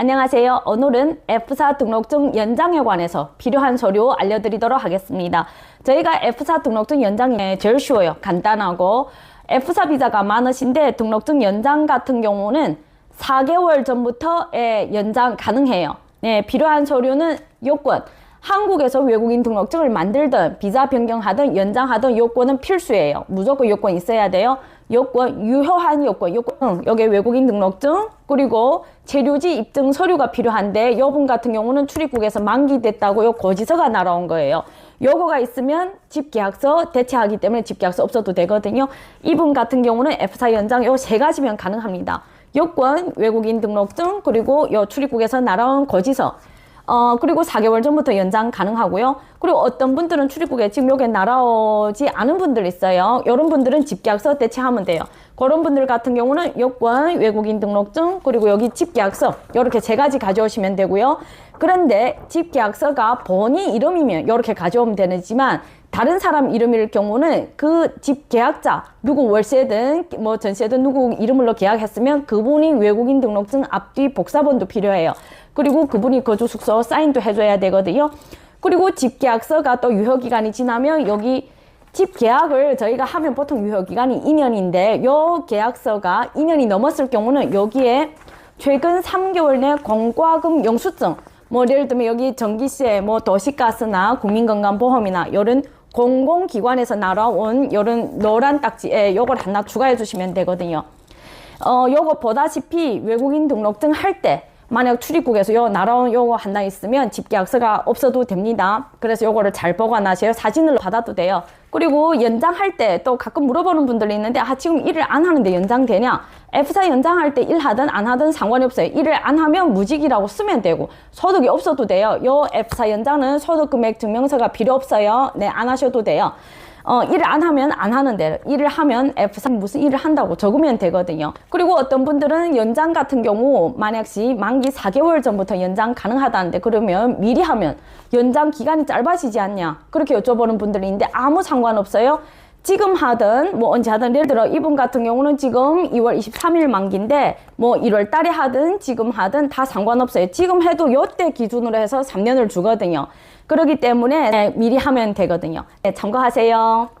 안녕하세요. 오늘은 F4 등록증 연장에 관해서 필요한 서류 알려드리도록 하겠습니다. 저희가 F4 등록증 연장이 제일 쉬워요. 간단하고 F4 비자가 많으신데 등록증 연장 같은 경우는 4개월 전부터 예, 연장 가능해요. 네, 필요한 서류는 요건. 한국에서 외국인 등록증을 만들든 비자 변경하든 연장하든 요건은 필수예요. 무조건 요건 있어야 돼요. 요건 유효한 요건, 요건 응, 여기 외국인 등록증 그리고 체류지 입증 서류가 필요한데 요분 같은 경우는 출입국에서 만기됐다고 요 고지서가 날아온 거예요. 요거가 있으면 집계약서 대체하기 때문에 집계약서 없어도 되거든요. 이분 같은 경우는 F4 연장 요 세 가지면 가능합니다. 요건 외국인 등록증 그리고 요 출입국에서 날아온 고지서 어, 그리고 4개월 전부터 연장 가능하고요. 그리고 어떤 분들은 출입국에 지금 여기 날아오지 않은 분들 있어요. 이런 분들은 집계약서 대체하면 돼요. 그런 분들 같은 경우는 요건, 외국인 등록증, 그리고 여기 집계약서 이렇게 세 가지 가져오시면 되고요. 그런데 집계약서가 본인 이름이면 이렇게 가져오면 되지만 다른 사람 이름일 경우는 그 집 계약자 누구 월세든 뭐 전세든 누구 이름으로 계약했으면 그분이 외국인 등록증 앞뒤 복사본도 필요해요. 그리고 그분이 거주 숙소 사인도 해줘야 되거든요. 그리고 집 계약서가 또 유효 기간이 지나면 여기 집 계약을 저희가 하면 보통 유효 기간이 2년인데 요 계약서가 2년이 넘었을 경우는 여기에 최근 3개월 내 공과금 영수증 뭐 예를 들면 여기 전기세, 뭐 도시가스나 국민건강보험이나 이런 공공기관에서 날아온 이런 노란 딱지에 요걸 하나 추가해 주시면 되거든요. 어, 요거 보다시피 외국인 등록증 할 때 만약 출입국에서 요 날아온 요거 하나 있으면 집계약서가 없어도 됩니다. 그래서 요거를 잘 보관하세요. 사진을 받아도 돼요. 그리고 연장할 때 또 가끔 물어보는 분들이 있는데 아 지금 일을 안 하는데 연장되냐? F4 연장할 때 일하든 안 하든 상관이 없어요. 일을 안 하면 무직이라고 쓰면 되고 소득이 없어도 돼요. 요 F4 연장은 소득 금액 증명서가 필요 없어요. 네, 안 하셔도 돼요. 어, 일을 안 하면 안 하는데 일을 하면 F3 무슨 일을 한다고 적으면 되거든요. 그리고 어떤 분들은 연장 같은 경우 만약시 만기 4개월 전부터 연장 가능하다는데 그러면 미리 하면 연장 기간이 짧아지지 않냐 그렇게 여쭤보는 분들이 있는데 아무 상관없어요. 지금 하든 뭐 언제 하든 예를 들어 이분 같은 경우는 지금 2월 23일 만기인데 뭐 1월 달에 하든 지금 하든 다 상관없어요. 지금 해도 요때 기준으로 해서 3년을 주거든요. 그렇기 때문에 네, 미리 하면 되거든요. 네, 참고하세요.